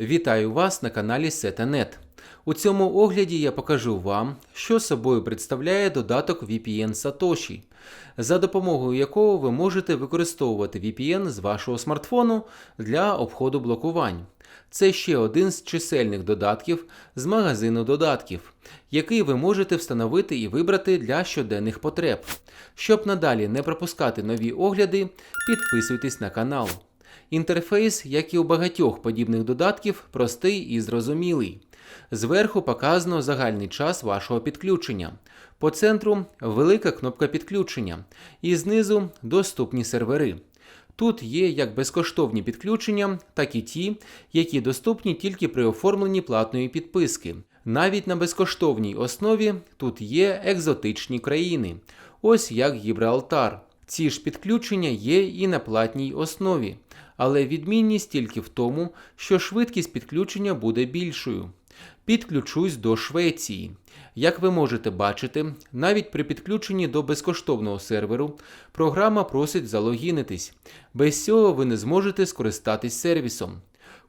Вітаю вас на каналі Setanet. У цьому огляді я покажу вам, що собою представляє додаток VPN Satoshi, за допомогою якого ви можете використовувати VPN з вашого смартфону для обходу блокувань. Це ще один з чисельних додатків з магазину додатків, який ви можете встановити і вибрати для щоденних потреб. Щоб надалі не пропускати нові огляди, підписуйтесь на канал. Інтерфейс, як і у багатьох подібних додатків, простий і зрозумілий. Зверху показано загальний час вашого підключення. По центру велика кнопка підключення, і знизу доступні сервери. Тут є як безкоштовні підключення, так і ті, які доступні тільки при оформленні платної підписки. Навіть на безкоштовній основі тут є екзотичні країни, ось як Гібралтар. Ці ж підключення є і на платній основі, але відмінність тільки в тому, що швидкість підключення буде більшою. Підключусь до Швеції. Як ви можете бачити, навіть при підключенні до безкоштовного серверу програма просить залогінитись. Без цього ви не зможете скористатись сервісом.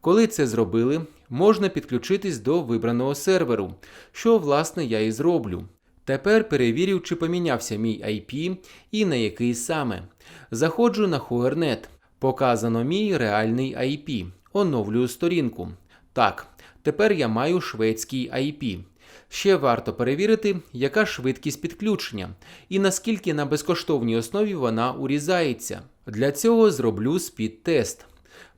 Коли це зробили, можна підключитись до вибраного серверу, що власне я і зроблю. Тепер перевірю, чи помінявся мій IP і на який саме. Заходжу на Huernet. Показано мій реальний IP. Оновлюю сторінку. Так, тепер я маю шведський IP. Ще варто перевірити, яка швидкість підключення і наскільки на безкоштовній основі вона урізається. Для цього зроблю спід-тест.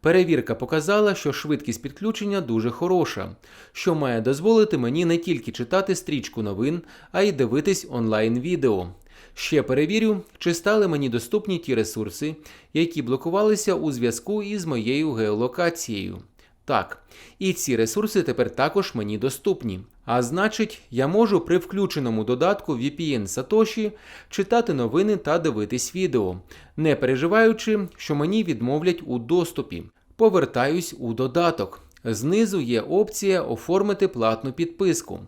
Перевірка показала, що швидкість підключення дуже хороша, що має дозволити мені не тільки читати стрічку новин, а й дивитись онлайн відео. Ще перевірю, чи стали мені доступні ті ресурси, які блокувалися у зв'язку із моєю геолокацією. Так, і ці ресурси тепер також мені доступні. А значить, я можу при включеному додатку VPN Satoshi читати новини та дивитись відео, не переживаючи, що мені відмовлять у доступі. Повертаюсь у додаток. Знизу є опція Оформити платну підписку.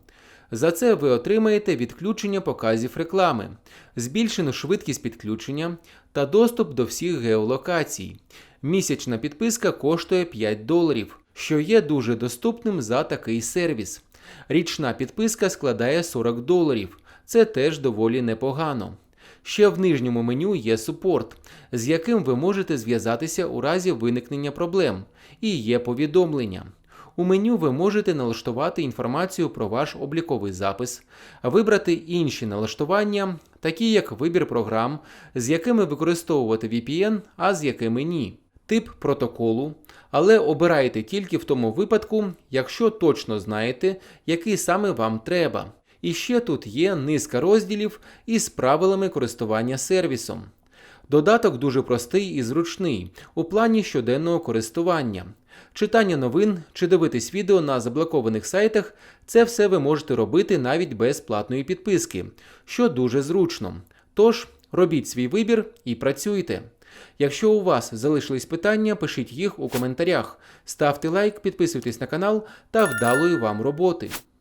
За це ви отримаєте відключення показів реклами, збільшену швидкість підключення та доступ до всіх геолокацій. Місячна підписка коштує 5 доларів, що є дуже доступним за такий сервіс. Річна підписка складає 40 доларів. Це теж доволі непогано. Ще в нижньому меню є супорт, з яким ви можете зв'язатися у разі виникнення проблем, і є повідомлення. У меню ви можете налаштувати інформацію про ваш обліковий запис, вибрати інші налаштування, такі як вибір програм, з якими використовувати VPN, а з якими ні, тип протоколу, але обирайте тільки в тому випадку, якщо точно знаєте, який саме вам треба. І ще тут є низка розділів із правилами користування сервісом. Додаток дуже простий і зручний у плані щоденного користування. Читання новин чи дивитись відео на заблокованих сайтах це все ви можете робити навіть без платної підписки, що дуже зручно. Тож робіть свій вибір і працюйте. Якщо у вас залишились питання, пишіть їх у коментарях, ставте лайк, підписуйтесь на канал та вдалої вам роботи.